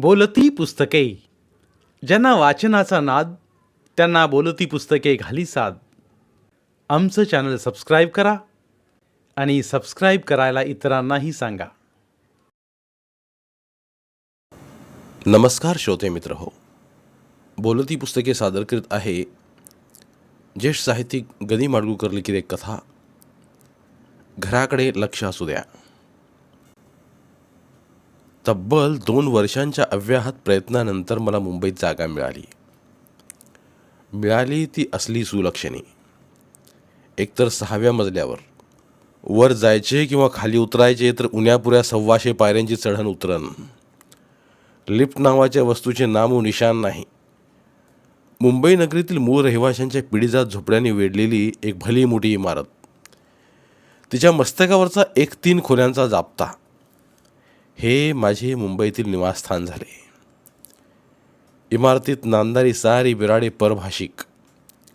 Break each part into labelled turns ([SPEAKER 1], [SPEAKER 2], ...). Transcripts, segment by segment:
[SPEAKER 1] बोलती पुस्तके. ज्यांना वाचनाचा नाद त्यांना बोलती पुस्तके घाली साद. आमचं चॅनल सबस्क्राईब करा आणि सबस्क्राईब करायला इतरांनाही सांगा.
[SPEAKER 2] नमस्कार श्रोते मित्र हो. बोलती पुस्तके सादर करीत आहे ज्येष्ठ साहित्यिक गदी माडगूकर लिखित एक कथा. घराकडे लक्ष असू द्या. तब्बल दोन वर्षांच्या अव्याहत प्रयत्नानंतर मला मुंबईत जागा मिळाली. मिळाली ती असली सुलक्षणी. एकतर सहाव्या मजल्यावर. वर जायचे किंवा खाली उतरायचे तर उन्यापुऱ्या सव्वाशे पायऱ्यांची चढण उतरण लिफ्ट नावाच्या वस्तूचे नामो निशान नाही. मुंबई नगरीतील मूळ रहिवाशांच्या पिढीजात झोपड्यांनी वेढलेली एक भली मोठी इमारत. तिच्या मस्तकावरचा एक तीन खोल्यांचा जापता. हे माझे मुंबईतील निवासस्थान झाले. इमारतीत नांदारी सारी बिराडे परभाषिक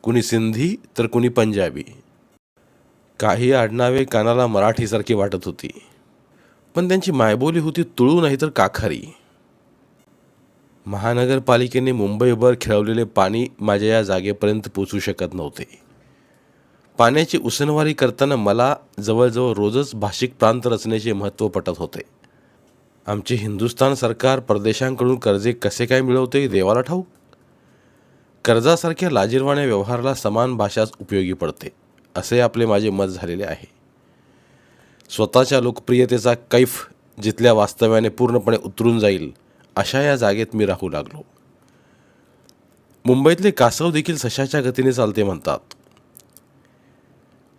[SPEAKER 2] कुणी सिंधी तर कुणी पंजाबी. काही आडनावे कानाला मराठीसारखी वाटत होती पण त्यांची मायबोली होती तुळू नाही तर काखारी. महानगरपालिकेने मुंबईभर खेळवलेले पाणी माझ्या या जागेपर्यंत पोचू शकत नव्हते. पाण्याची उसनवारी करताना मला जवळजवळ रोजच भाषिक प्रांत रचनेचे महत्त्व पटत होते. आमचे हिंदुस्थान सरकार परदेशांकडून कर्जे कसे काय मिळवते देवाला ठाऊक? कर्जासारख्या लाजीरवाण्या व्यवहाराला समान भाषाच उपयोगी पडते असे आपले माझे मत झालेले आहे. स्वतःच्या लोकप्रियतेचा कैफ जिथल्या वास्तव्याने पूर्णपणे उतरून जाईल अशा या जागेत मी राहू लागलो. मुंबईतले कासव देखील सशाच्या गतीने चालते म्हणतात.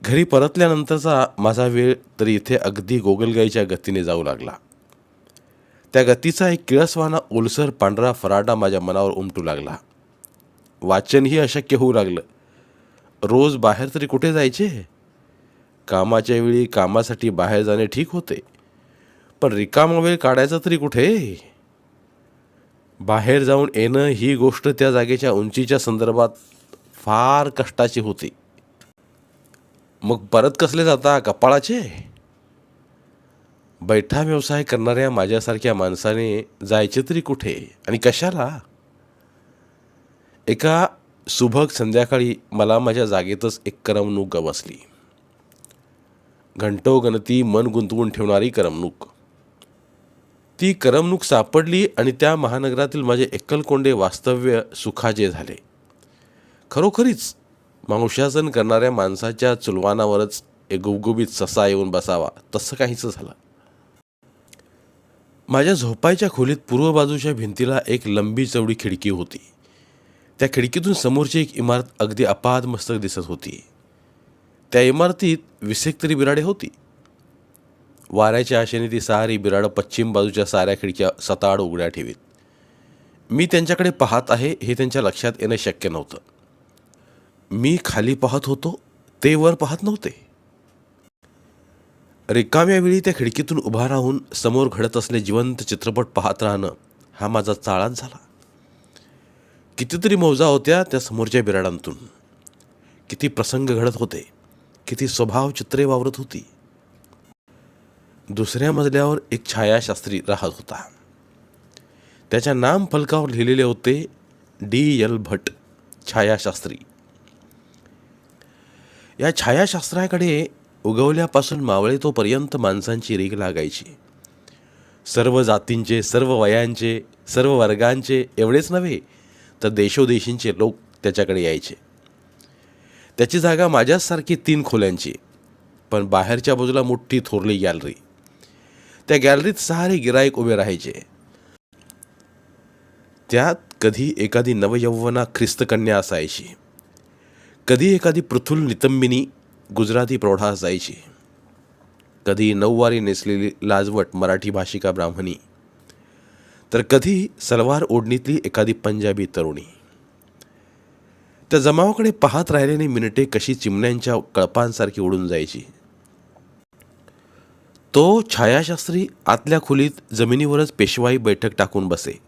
[SPEAKER 2] घरी परतल्यानंतरचा माझा वेळ तरी इथे अगदी गोगलगाईच्या गतीने जाऊ लागला. त्या गतीचा एक किळसवाना ओलसर पांढरा फराडा माझ्या मनावर उमटू लागला. वाचनही अशक्य होऊ लागलं. रोज बाहेर तरी कुठे जायचे? कामाच्या वेळी कामासाठी बाहेर जाणे ठीक होते. पण रिकामा वेळ काढायचा तरी कुठे? बाहेर जाऊन येणं ही गोष्ट त्या जागेच्या उंचीच्या संदर्भात फार कष्टाची होती. मग परत कसले जाता? कपाळाचे? बैठा व्यवसाय करणाऱ्या माझ्यासारख्या माणसाने जायचे तरी कुठे? आणि कशाला? एका सुभग संध्याकाळी मला माझ्या जागेतच एक करमणूक गवसली. घंटोगणती मन गुंतवून ठेवणारी करमणूक. ती करमणूक सापडली आणि त्या महानगरातील माझे एकलकोंडे वास्तव्य सुखाचे झाले. खरोखरीच मांसासन करणाऱ्या माणसाच्या चुलवानावरच एक गुबगुबीत ससा येऊन बसावा तसं काहीच झालं. माझ्या झोपायच्या खोलीत पूर्व बाजूच्या भिंतीला एक लंबी चवडी खिडकी होती. त्या खिडकीतून समोरची एक इमारत अगदी अपाद मस्तक दिसत होती. त्या इमारतीत विसेक तरी बिराडे होती. वाऱ्याच्या आशेने ती सारी बिराडं पश्चिम बाजूच्या साऱ्या खिडक्या सताड उघड्या ठेवीत. मी त्यांच्याकडे पाहत आहे हे त्यांच्या लक्षात येणं शक्य नव्हतं. मी खाली पाहत होतो ते वर पाहत नव्हते. रिकाम्या वेळी त्या खिडकीतून उभा राहून समोर घडत असले जिवंत चित्रपट पाहत राहणं हा माझा चाळाच झाला. कितीतरी मौजा होत्या त्या समोरच्या बिराडांतून. किती प्रसंग घडत होते किती स्वभाव चित्रे वावरत होती. दुसऱ्या मजल्यावर एक छायाशास्त्री राहत होता. त्याच्या नाम फलकावर लिहिलेले होते डी एल भट छायाशास्त्री. या छायाशास्त्राकडे उगवल्यापासून मावळेतोपर्यंत माणसांची रीग लागायची. सर्व जातींचे सर्व वयांचे सर्व वर्गांचे एवढेच नव्हे तर देशोदेशींचे लोक त्याच्याकडे यायचे. त्याची जागा माझ्यासारखी तीन खोल्यांची पण बाहेरच्या बाजूला मोठी थोरली गॅलरी. त्या गॅलरीत सारे गिरायक उभे राहायचे. त्यात कधी एखादी नवयौवना ख्रिस्तकन्या असायची. कधी एखादी पृथुल नितंबिनी गुजराती प्रौढा जायची. कधी नऊवारी नेसलेली लाजवट मराठी भाषिका ब्राह्मणी. तर कधी सलवार ओढणीतली एखादी पंजाबी तरुणी. त्या जमावाकडे पाहत राहिल्याने मिनिटे कशी चिमण्यांच्या कळपांसारखी उडून जायची. तो छायाशास्त्री आतल्या खोलीत जमिनीवरच पेशवाई बैठक टाकून बसे.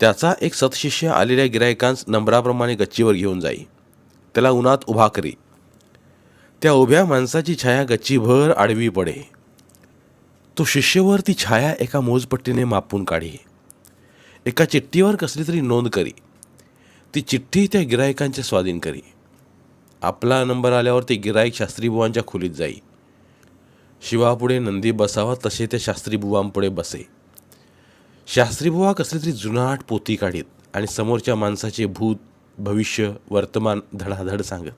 [SPEAKER 2] त्याचा एक सतशिष्य आलेल्या गिरायकांस नंबराप्रमाणे गच्चीवर घेऊन जाई. त्याला उन्हात उभा करी. त्या उभ्या माणसाची छाया गच्चीभर आडवी पडे. तो शिष्यवर ती छाया एका मोजपट्टीने मापून काढी. एका चिठ्ठीवर कसली तरी नोंद करी. ती चिठ्ठी त्या गिरायकांच्या स्वाधीन करी. आपला नंबर आल्यावर ते गिरायक शास्त्रीबुवांच्या खोलीत जाई. शिवापुढे नंदी बसावा तसे त्या शास्त्रीबुवांपुढे बसे. शास्त्रीबुवा कसली तरी जुनाट पोती काढीत आणि समोरच्या माणसाचे भूत भविष्य वर्तमान धडाधड सांगत.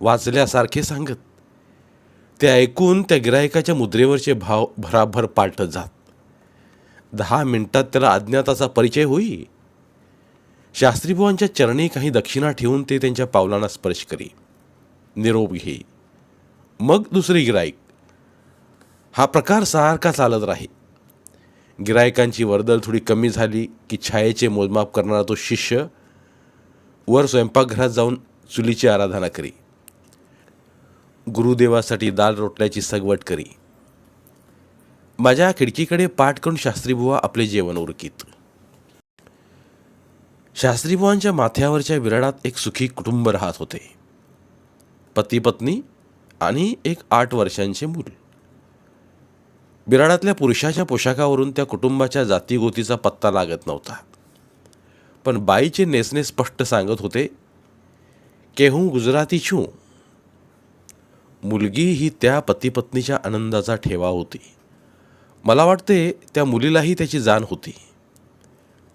[SPEAKER 2] वाचल्यासारखे सांगत. ते ऐकून त्या गिरायकाच्या मुद्रेवरचे भाव भराभर पालटत जात. दहा मिनिटात त्याला अज्ञाताचा परिचय होई. शास्त्रीबुवांच्या चरणी काही दक्षिणा ठेवून ते त्यांच्या पावलांना स्पर्श करी. निरोप घेई मग दुसरी गिराईक. हा प्रकार सारखा चालत राही. गिरायकांची वर्दळ थोडी कमी झाली की छायेचे मोजमाप करणारा तो शिष्य वर स्वयंपाकघरात जाऊन चुलीची आराधना करी. गुरुदेवासाठी दाल रोटल्याची सगवट करी. माझ्या खिडकीकडे पाठ करून शास्त्रीबुवा आपले जेवण उरकीत. शास्त्रीबुवांच्या माथ्यावरच्या विराडात एक सुखी कुटुंब राहत होते. पती पत्नी आणि एक आठ वर्षांचे मूल. बिराडातल्या पुरुषाच्या पोशाखावरून त्या कुटुंबाच्या जातीगोतीचा पत्ता लागत नव्हता. पण बाईचे नेसने स्पष्ट सांगत होते केहूं गुजराती छू मुलगी ही त्या पतीपत्नीच्या आनंदाचा ठेवा होती. मला वाटते त्या मुलीलाही त्याची जाण होती.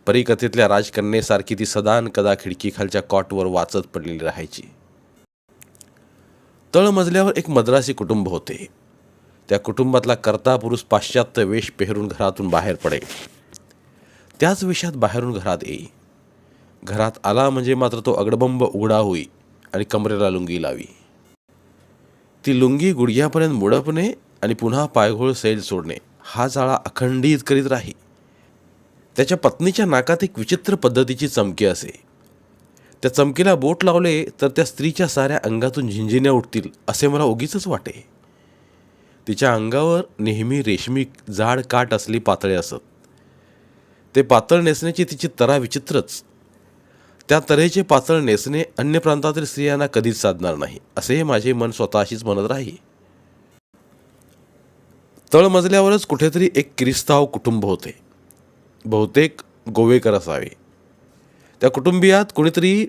[SPEAKER 2] परिकथेतल्या राजकन्येसारखी ती सदान कदा खिडकीखालच्या कॉटवर वाचत पडलेली राहायची. तळमजल्यावर एक मद्रासी कुटुंब होते. त्या कुटुंबातला कर्ता पुरुष पाश्चात्य वेश पेहरून घरातून बाहेर पडे त्याच वेशात बाहेरून घरात येई. घरात आला म्हणजे मात्र तो अगडबंब उघडा होई आणि कमरेला लुंगी लावी. ती लुंगी गुडघ्यापर्यंत मुडपणे आणि पुन्हा पायघोळ सैल सोडणे. हा जाळा अखंडित करीत राही. त्याच्या पत्नीच्या नाकात एक विचित्र पद्धतीची चमकी असे. त्या चमकीला बोट लावले तर त्या स्त्रीच्या साऱ्या अंगातून झिंझिन्या उठतील असे मला उगीच वाटे. तिच्या अंगावर नेहमी रेशमी जाड काट असली पातळे असत. ते पातळ नेसण्याची तिची तरा विचित्रच. त्या तऱ्हेचे पातळ नेसणे अन्य प्रांतातील स्त्रियांना कधीच साधणार नाही असे माझे मन स्वतःशीच म्हणत राही तळमजल्यावरच कुठेतरी एक किरिस्ताव कुटुंब होते. बहुतेक गोवेकर असावे. त्या कुटुंबियात कोणीतरी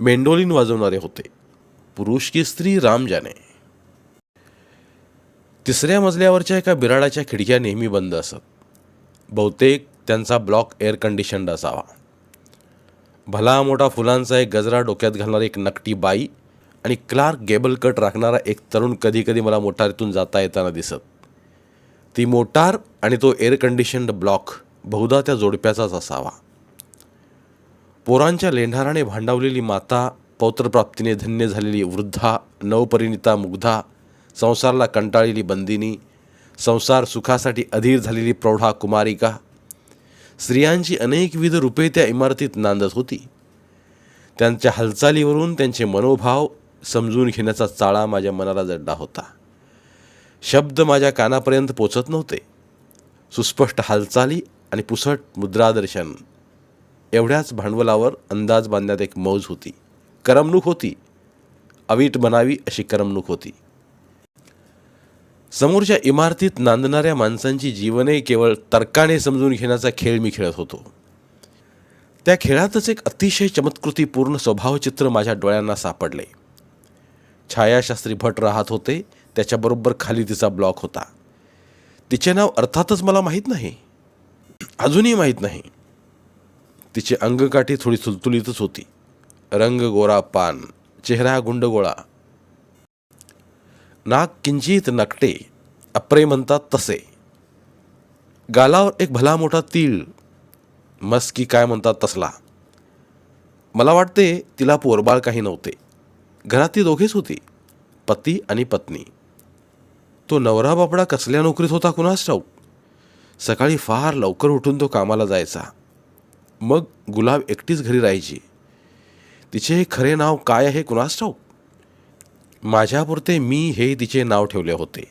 [SPEAKER 2] मेंडोलिन वाजवणारे होते. पुरुष की स्त्री राम जाने तिसऱ्या मजल्यावरच्या एका बिराडाच्या खिडक्या नेहमी बंद असत. बहुतेक त्यांचा ब्लॉक एअर कंडिशन्ड असावा. भला मोठा फुलांचा एक गजरा डोक्यात घालणारी एक नकटी बाई आणि क्लार्क गेबल कट राखणारा एक तरुण कधीकधी मला मोटारीतून जाता येताना दिसत. ती मोटार आणि तो एअर कंडिशन्ड ब्लॉक बहुधा त्या जोडप्याचाच असावा. पोरांच्या लेंढाराने भांडावलेली माता पौत्रप्राप्तीने धन्य झालेली वृद्धा नवपरिणिता मुग्धा संसाराला कंटाळलेली बंदिनी संसार सुखासाठी अधीर झालेली प्रौढा कुमारिका स्त्रियांची अनेकविध रूपे त्या इमारतीत नांदत होती. त्यांच्या हालचालीवरून त्यांचे मनोभाव समजून घेण्याचा चाळा माझ्या मनाला जडला होता. शब्द माझ्या कानापर्यंत पोचत नव्हते. सुस्पष्ट हालचाली आणि पुसट मुद्रादर्शन एवढ्याच भांडवलावर अंदाज बांधण्यात एक मौज होती. करमणूक होती. अवीट बनावी अशी करमणूक होती. समोरच्या इमारतीत नांदणाऱ्या माणसांची जीवने केवळ तर्काने समजून घेण्याचा खेळ मी खेळत होतो. त्या खेळातच एक अतिशय चमत्कृतीपूर्ण स्वभावचित्र माझ्या डोळ्यांना सापडले. छायाशास्त्री भट राहत होते त्याच्याबरोबर खाली तिचा ब्लॉक होता. तिचे नाव अर्थातच मला माहीत नाही. अजूनही माहीत नाही. तिची अंगकाठी थोडी सुलतुलीतच होती. रंग गोरा पान चेहरा गुंडगोळा नाक किंचित नकटे अप्रे म्हणतात तसे. गालावर एक भला मोठा तीळ मस्की काय म्हणतात तसला. मला वाटते तिला पोरबाळ काही नव्हते. घरात ती दोघेच होती पती आणि पत्नी. तो नवरा बापडा कसल्या नोकरीत होता कुणास ठाऊक? सकाळी फार लवकर उठून तो कामाला जायचा. मग गुलाब एकटीच घरी राहायची. तिचे हे खरे नाव काय आहे कुणास ठाऊक? माझ्यापुरते मी हे तिचे नाव ठेवले होते.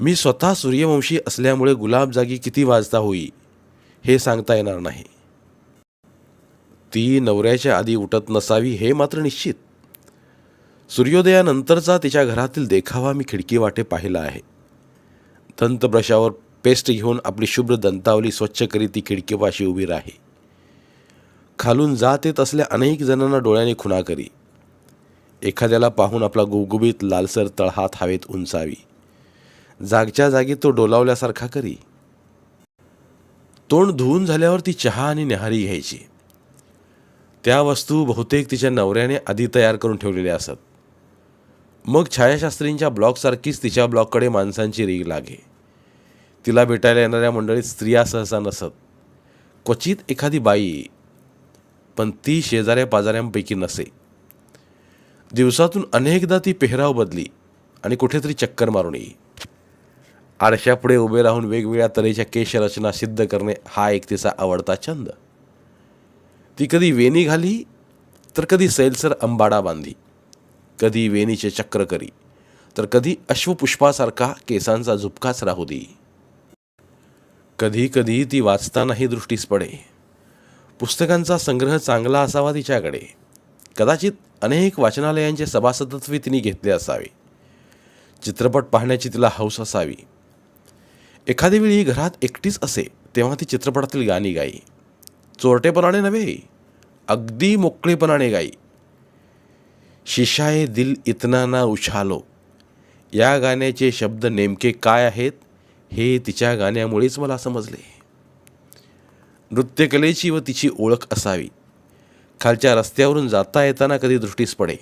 [SPEAKER 2] मी स्वतः सूर्यवंशी असल्यामुळे गुलाब जागी किती वाजता होई हे सांगता येणार नाही. ती नवऱ्याच्या आधी उठत नसावी हे मात्र निश्चित. सूर्योदयानंतरचा तिच्या घरातील देखावा मी खिडकी वाटे पाहिला आहे. दंतब्रशावर पेस्ट घेऊन आपली शुभ्र दंतावली स्वच्छ करीत ती खिडकीपाशी उभी राही. खालून जात येत असल्या अनेक जणांना डोळ्याने खुणा करी. एखाद्याला पाहून आपला गुबगुबीत लालसर तळहात हवेत उंचावी. जागच्या जागी तो डोलावल्यासारखा करी. तोंड धुवून झाल्यावर ती चहा आणि न्याहारी घ्यायची. त्या वस्तू बहुतेक तिच्या नवऱ्याने आधी तयार करून ठेवलेल्या असत. मग छायाशास्त्रींच्या ब्लॉकसारखीच तिच्या ब्लॉककडे माणसांची रीग लागे. तिला भेटायला येणाऱ्या मंडळीत स्त्रिया सहसा नसत. क्वचित एखादी बाई पण ती शेजाऱ्या पाजाऱ्यांपैकी नसे. दिवसातून अनेकदा ती पेहराव बदली आणि कुठेतरी चक्कर मारून येई. आरशापुढे उभे राहून वेगवेगळ्या तऱ्हेच्या केशरचना सिद्ध करणे हा एक तिचा आवडता छंद. ती कधी वेणी घाली तर कधी सैलसर अंबाडा बांधी. कधी वेणीचे चक्र करी तर कधी अश्वपुष्पासारखा केसांचा झुपकाच राहू दे. कधी कधी ती वाचतानाही दृष्टीस पडे. पुस्तकांचा संग्रह चांगला असावा तिच्याकडे. कदाचित अनेक वाचनालयांचे सभासदत्वे तिने घेतले असावे. चित्रपट पाहण्याची तिला हौस असावी. एखादी वेळी घरात एकटीच असे तेव्हा ती चित्रपटातील गाणी गाई. चोरटेपणाने नव्हे अगदी मोकळेपणाने गाई. शिशाए दिल इतना ना उछालो. या गाण्याचे शब्द नेमके काय आहेत हे तिच्या गाण्यामुळेच मला समजले. नृत्यकलेची व तिची ओळख असावी. खालच्या रस्त्यावरून जाता येताना कधी दृष्टीस पडे.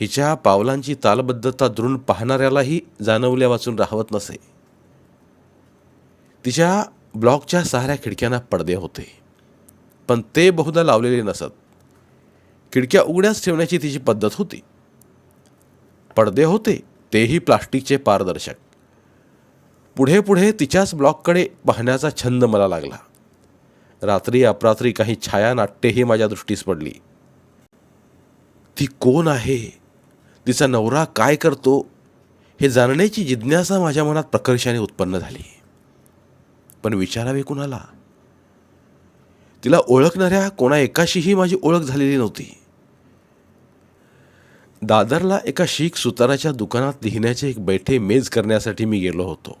[SPEAKER 2] हिच्या पावलांची तालबद्धता दृढ पाहणाऱ्यालाही जाणवल्या वाचून राहवत नसे. तिच्या ब्लॉकच्या सहाऱ्या खिडक्यांना पडदे होते. पण ते बहुधा लावलेले नसत. खिडक्या उघड्याच ठेवण्याची तिची पद्धत होती. पडदे होते तेही प्लास्टिकचे पारदर्शक. पुढे पुढे तिच्याच ब्लॉककडे पाहण्याचा छंद मला लागला. रात्री अपरात्री काही छायानाट्येही माझ्या दृष्टीस पडली. ती कोण आहे? तिचा नवरा काय करतो? हे जाणण्याची जिज्ञासा माझ्या मनात प्रकर्षाने उत्पन्न झाली. पण विचारावे कुणाला? तिला ओळखणाऱ्या कोणा एकाशीही माझी ओळख झालेली नव्हती. दादरला एका शीख सुताराच्या दुकानात लिहिण्याचे एक बैठे मेज करण्यासाठी मी गेलो होतो.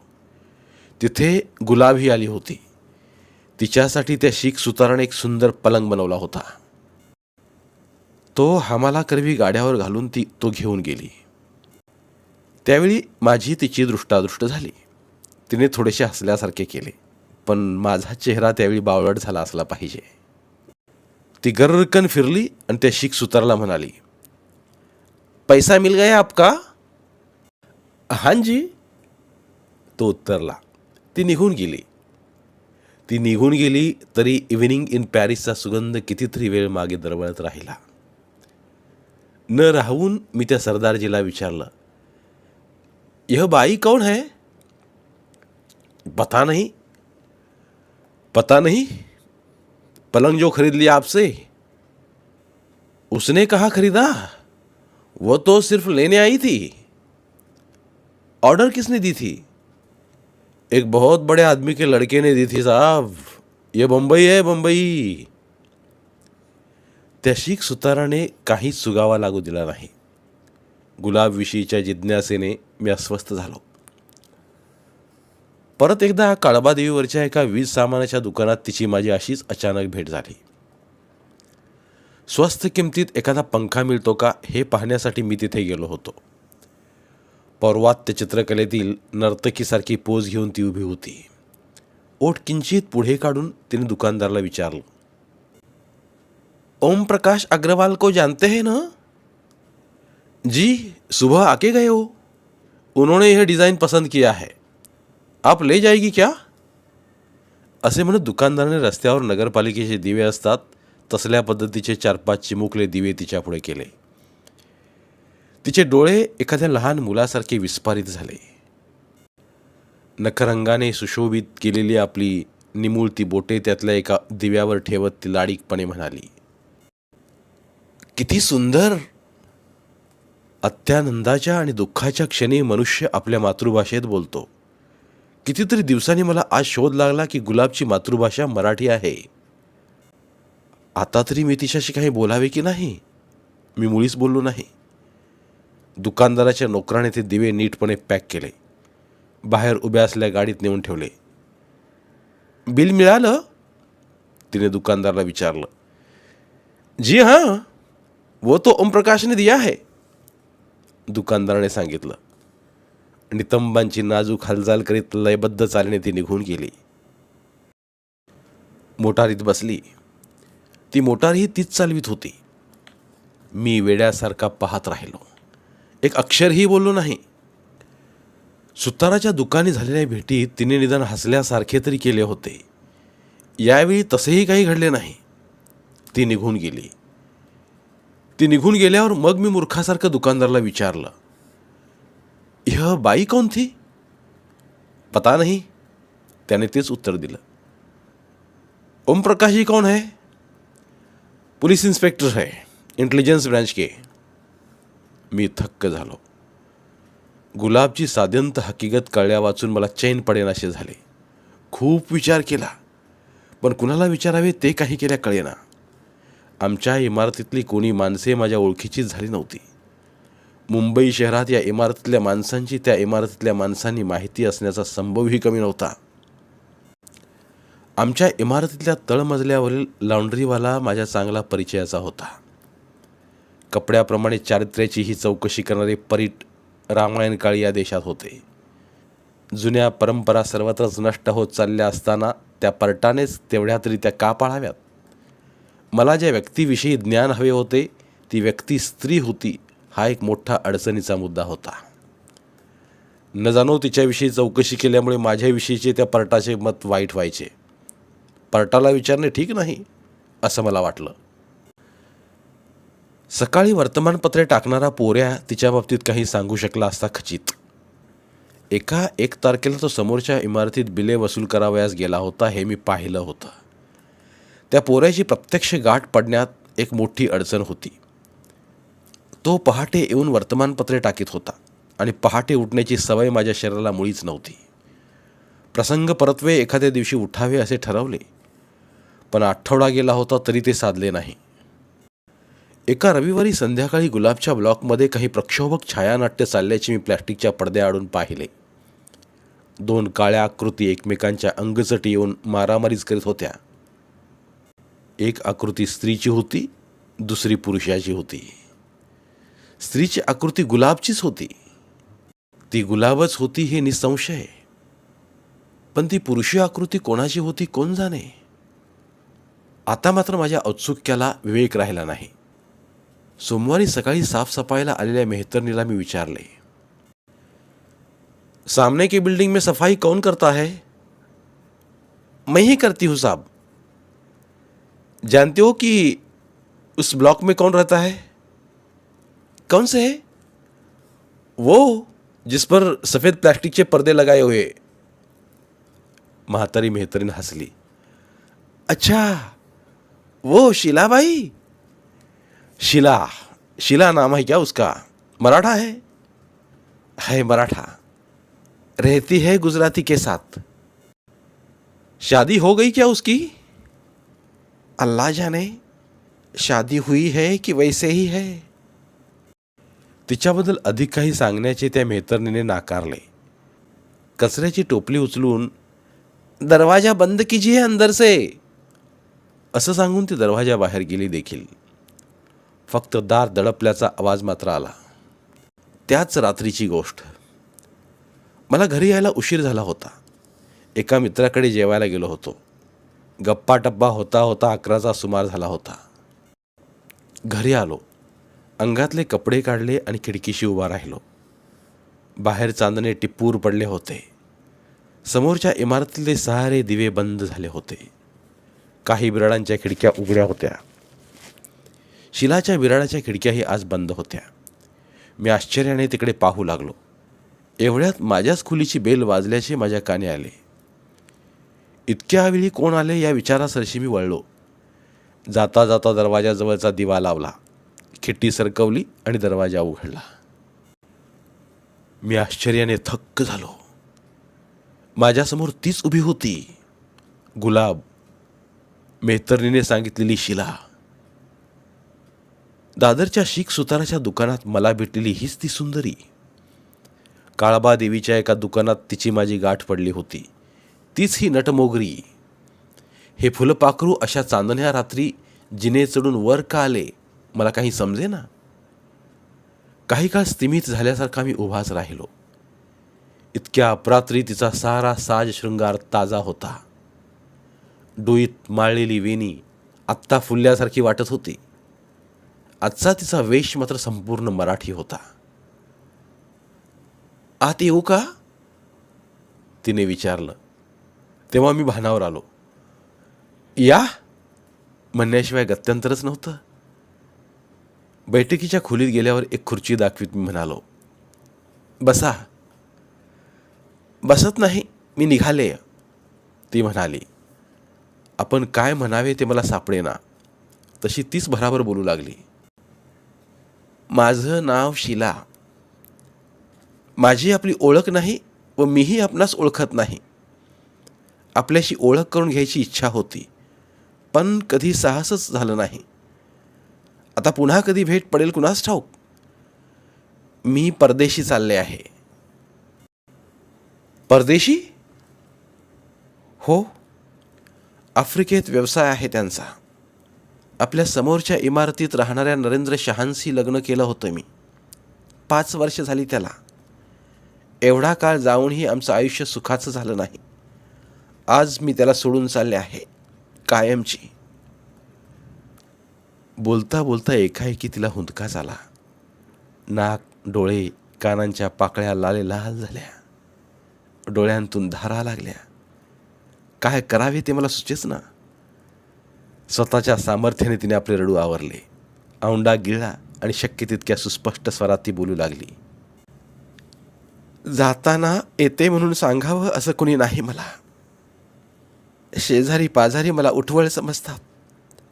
[SPEAKER 2] तिथे गुलाबही आली होती. तिच्यासाठी त्या शीख सुताराने एक सुंदर पलंग बनवला होता. तो हमाला करवी गाड्यावर घालून ती तो घेऊन गेली. त्यावेळी माझी तिची दृष्टादृष्ट झाली. तिने थोडेसे हसल्यासारखे केले पण माझा चेहरा त्यावेळी बावळट झाला असला पाहिजे. ती गर्रकन फिरली आणि त्या शीख सुतारला म्हणाली पैसा मिल गया आपका? हां जी. तो उत्तरला ती निघून गेली. ती निघून गेली तरी इव्हिनिंग इन पॅरिसचा सुगंध कितीतरी वेळ मागे दरवळत राहिला. न राहून मी त्या सरदारजीला विचारलं, यह बाई कौन है? पता नहीं. पता नहीं? पलंग जो खरीद लिया आपसे, उसने कहा खरीदा? वो तो सिर्फ़ लेने आई थी। ऑर्डर किसने दी थी? एक बहुत बड़े आदमी के लड़के ने दी थी साहब। ये बंबई है बंबई। त्या सुताराने काहीच सुगावा लागू दिला नाही। गुलाबविषयीच्या जिज्ञासेने मी अस्वस्थ झालो। परत एकदा काळबादेवीवरच्या एका वीज सामानाच्या दुकानात तिची माझी अशीच अचानक भेट झाली। स्वस्त किमतीत एखादा पंखा मिळतो का हे पाहण्यासाठी मी तिथे गेलो होतो। पौर्वात्य चित्रकलेतील नर्तकीसारखी पोज घेऊन ती उभी होती. ओठ किंचित पुढे काढून तिने दुकानदाराला विचारलं ओम प्रकाश अग्रवाल को जानते हैं ना? जी सुबह आके गए हो। उन्होंने यह डिज़ाइन पसंद किया है। आप ले जाएगी क्या? असे म्हणत दुकानदाराने रस्त्यावर नगरपालिकेचे दिवे असतात तसल्या पद्धतीचे चार पाच चिमुकले दिवे तिच्यापुढे केले. तिचे डोळे एखाद्या लहान मुलासारखे विस्फारित झाले. नखरंगाने सुशोभित केलेली आपली निमुळती बोटे त्यातल्या एका दिव्यावर ठेवत ती लाडीकपणे म्हणाली किती सुंदर! अत्यानंदाच्या आणि दुःखाच्या क्षणी मनुष्य आपल्या मातृभाषेत बोलतो. कितीतरी दिवसांनी मला आज शोध लागला की गुलाबची मातृभाषा मराठी आहे. आता तरी मी तिच्याशी काही बोलावे की नाही? मी मुळीच बोललो नाही. दुकानदाराच्या नोकराने ते दिवे नीटपणे पॅक केले. बाहेर उभ्या असल्या गाडीत नेऊन ठेवले. बिल मिळालं? तिने दुकानदाराला विचारलं. जी हां वो तो ओमप्रकाशने दिया है. दुकानदाराने सांगितलं. नितंबांची नाजूक हालचाल करीत लयबद्ध चालीने ती निघून गेली. मोटारीत बसली. ती मोटारही तीच चालवीत होती. मी वेड्यासारखा पाहत राहिलो. एक अक्षरही बोललो नाही. सुताराच्या दुकानी झालेल्या भेटीत तिने निदान हसल्यासारखे तरी केले होते. यावेळी तसेही काही घडले नाही. ती निघून गेली. ती निघून गेल्यावर मग मी मूर्खासारखं दुकानदाराला विचारलं यह बाई कोण थी? पता नहीं. त्याने तेच उत्तर दिलं ओम प्रकाश जी कौन है? पुलिस इन्स्पेक्टर है इंटेलिजन्स ब्रांच के. मी थक्क झालो. गुलाबची साध्यंत हकीकत कळल्या वाचून मला चैन पडेनासे झाले. खूप विचार केला पण कुणाला विचारावे ते काही केल्या कळेना. आमच्या इमारतीतली कोणी माणसे माझ्या ओळखीचीच झाली नव्हती. मुंबई शहरात या इमारतीतल्या माणसांची त्या इमारतीतल्या माणसांनी माहिती असण्याचा संभवही कमी नव्हता. आमच्या इमारतीतल्या तळमजल्यावरील लॉन्ड्रीवाला माझ्या चांगला परिचयाचा होता. कपड्याप्रमाणे चारित्र्याची ही चौकशी करणारे परीट रामायण काळी या देशात होते. जुन्या परंपरा सर्वत्रच नष्ट होत चालल्या असताना त्या परटानेच तेवढ्या तरी त्या का पाळाव्यात? मला ज्या व्यक्तीविषयी ज्ञान हवे होते ती व्यक्ती स्त्री होती हा एक मोठा अडचणीचा मुद्दा होता. न जाणो तिच्याविषयी चौकशी केल्यामुळे माझ्याविषयीचे त्या परटाचे मत वाईट व्हायचे. परटाला विचारणे ठीक नाही असं मला वाटलं. सकाळी वर्तमानपत्रे टाकणारा पोऱ्या तिच्या बाबतीत काही सांगू शकला असता खचित. एका एक तारखेला तो समोरच्या इमारतीत बिले वसूल करावयास गेला होता हे मी पाहिलं होतं. त्या पोऱ्याची प्रत्यक्ष गाठ पडण्यात एक मोठी अडचण होती. तो पहाटे येऊन वर्तमानपत्रे टाकीत होता आणि पहाटे उठण्याची सवय माझ्या शरीराला मुळीच नव्हती. प्रसंग परत्वे एखाद्या दिवशी उठावे असे ठरवले. पण आठवडा गेला होता तरी ते साधले नाही. एका रविवारी संध्याकाळी गुलाबच्या ब्लॉकमध्ये काही प्रक्षोभक छायानाट्य चालल्याचे मी प्लॅस्टिकच्या पडद्याआडून पाहिले. दोन काळ्या आकृती एकमेकांच्या अंगचटी येऊन मारामारीच करीत होत्या. एक आकृती स्त्रीची होती दुसरी पुरुषाची होती. स्त्रीची आकृती गुलाबचीच होती. ती गुलाबच होती हे निसंशय. पण ती पुरुषी आकृती कोणाची होती कोण जाणे? आता मात्र माझ्या औत्सुक्याला विवेक राहिला नाही. सोमवारी सकाळी साफसफाईला आलेल्या मेहतरनीला मी विचारले, सामने की बिल्डिंग में सफ़ाई कौन करता है? मैं ही करती हूँ साहब। जानते हो कि उस ब्लॉक में कौन रहता है? कौन से? है वो जिस पर सफ़ेद प्लास्टिक के पर्दे लगाए हुए म्हातारी मेहतरीन हंसली अच्छा वो शीलाबाई शिला शिला नाम है क्या उसका? मराठा है? है मराठा। रहती है गुजराती के साथ। शादी हो गई क्या उसकी? अल्लाह जाने शादी हुई है की वैसे ही है? तिच्याबद्दल अधिक काही सांगण्याचे त्या मेहतरणीने नाकारले. कचऱ्याची टोपली उचलून दरवाजा बंद कीजिए अंदर से. असं सांगून ती दरवाजा बाहेर गेली देखील. फक्त दार दडपल्याचा आवाज मात्र आला. त्याच रात्रीची गोष्ट. मला घरी यायला उशीर झाला होता. एका मित्राकडे जेवायला गेलो होतो. गप्पा टप्पा होता होता अकराचा सुमार झाला होता. घरी आलो. अंगातले कपडे काढले आणि खिडकीशी उभा राहिलो. बाहेर चांदणे टिप्पूर पडले होते. समोरच्या इमारतीतले सारे दिवे बंद झाले होते. काही बिराडांच्या खिडक्या उघड्या होत्या. शिलाच्या विराळाच्या खिडक्याही आज बंद होत्या. मी आश्चर्याने तिकडे पाहू लागलो. एवढ्यात माझ्याच खुलीची बेल वाजल्याचे माझ्या काने आले. इतक्या वेळी कोण आले या विचारासरशी मी वळलो. जाता जाता दरवाजाजवळचा दिवा लावला. खिट्टी सरकवली आणि दरवाजा उघडला. मी आश्चर्याने थक्क झालो. माझ्यासमोर तीच उभी होती. गुलाब. मेहतरणीने सांगितलेली शिला. दादरच्या शीख सुताराच्या दुकानात मला भेटलेली हीच ती सुंदरी. काळबा देवीच्या एका दुकानात तिची माझी गाठ पडली होती. तीच ही नटमोगरी. हे फुलपाखरू अशा चांदण्या रात्री जिने चढून वर का आले मला काही समजे ना काही काळ स्तिमित झाल्यासारखा मी उभाच राहिलो. इतक्या अपरात्री तिचा सारा साज शृंगार ताजा होता. डोईत माळलेली वेणी आत्ता फुलल्यासारखी वाटत होती. आजचा तिचा वेश मात्र संपूर्ण मराठी होता. आत येऊ का? तिने विचारलं. तेव्हा मी भानावर आलो. या? म्हणण्याशिवाय गत्यंतरच नव्हतं. बैठकीच्या खोलीत गेल्यावर एक खुर्ची दाखवीत मी म्हणालो बसा. बसत नाही मी निघाले. ती म्हणाली आपण काय म्हणावे ते मला सापडेना. तशी तीच भराभर बोलू लागली. माझं नाव शिला. माझी आपली ओळख नाही व मीही आपणास ओळखत नाही. आपल्याशी ओळख करून घ्यायची इच्छा होती पण कधी साहसच झालं नाही. आता पुन्हा कधी भेट पडेल कुणास ठाऊक? मी परदेशी चालले आहे. परदेशी? हो. आफ्रिकेत व्यवसाय आहे त्यांचा. आपल्या समोरच्या इमारतीत राहणाऱ्या नरेंद्र शहांशी लग्न केलं होतं मी. पाच वर्ष झाली त्याला. एवढा काळ जाऊनही आमचं आयुष्य सुखाचं झालं नाही. आज मी त्याला सोडून चालले आहे कायमची. बोलता बोलता एकाएकी तिला हुंदका झाला. नाक डोळे कानांच्या पाकळ्या लाले लाल झाल्या. डोळ्यांतून धारा लागल्या. काय करावे ते मला सुचेच ना. स्वतःच्या सामर्थ्याने तिने आपले रडू आवरले. औंडा गिळला आणि शक्य तितक्या सुस्पष्ट स्वरात ती बोलू लागली. जाताना येते म्हणून सांगावं असं कोणी नाही मला. शेजारी पाजारी मला उठवळ समजतात.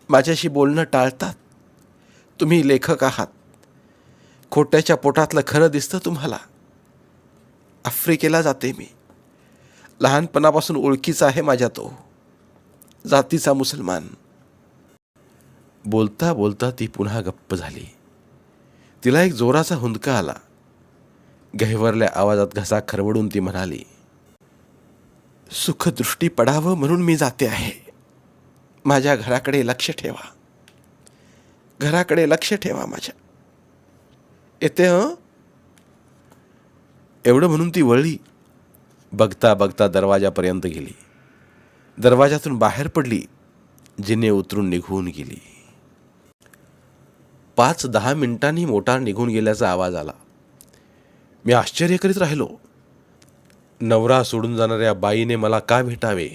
[SPEAKER 2] माझ्याशी बोलणं टाळतात. तुम्ही लेखक आहात. खोट्याच्या पोटातलं खरं दिसतं तुम्हाला. आफ्रिकेला जाते मी. लहानपणापासून ओळखीचा आहे माझ्या तो. जातीचा मुसलमान. बोलता बोलता ती पुन्हा गप्प झाली. तिला एक जोराचा हुंदका आला. गहिवरल्या आवाजात घसा खरवडून ती म्हणाली सुखदृष्टी पडावं म्हणून मी जाते आहे. माझ्या घराकडे लक्ष ठेवा. घराकडे लक्ष ठेवा माझ्या. येते ह? एवढं म्हणून ती वळली. बघता बघता दरवाजापर्यंत गेली. दरवाजातून बाहेर पडली जिने उतरून निघून गेली. पाच दहा मिनिटांनी मोटार निघून गेल्याचा आवाज आला. मी आश्चर्य करीत राहिलो. नवरा सोडून जाणाऱ्या बाईने मला का भेटावे?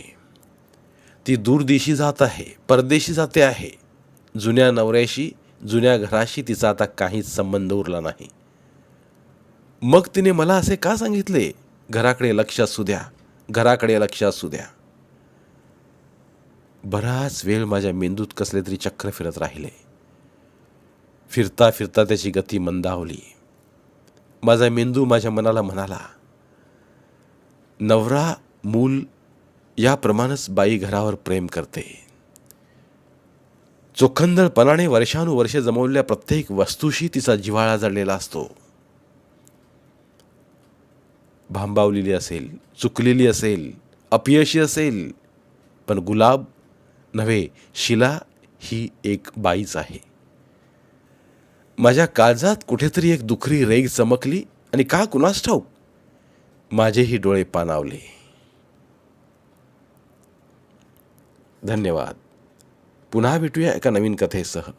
[SPEAKER 2] ती दूरदेशी जात आहे परदेशी जाते आहे. जुन्या नवऱ्याशी जुन्या घराशी तिचा आता काहीच संबंध उरला नाही. मग तिने मला असे का सांगितले? घराकडे लक्ष असू द्या घराकडे लक्ष असू द्या. बराच वेळ माझ्या मेंदूत कसले तरी चक्र फिरत राहिले. फिरता फिरता त्याची गती मंदावली. माझा मेंदू माझ्या मनाला म्हणाला नवरा मूल याप्रमाणेच बाई घरावर प्रेम करते. चोखंदळपणाने वर्षानुवर्ष जमवलेल्या प्रत्येक वस्तूशी तिचा जिव्हाळा जडलेला असतो. भांबावलेली असेल चुकलेली असेल अपयशी असेल पण गुलाब नव्हे शिला ही एक बाईच आहे. माझ्या काळजात कुठेतरी एक दुखरी रेग चमकली आणि का कुणास ठाऊक? माझेही डोळे पानावले धन्यवाद. पुन्हा भेटूया एका नवीन कथेसह.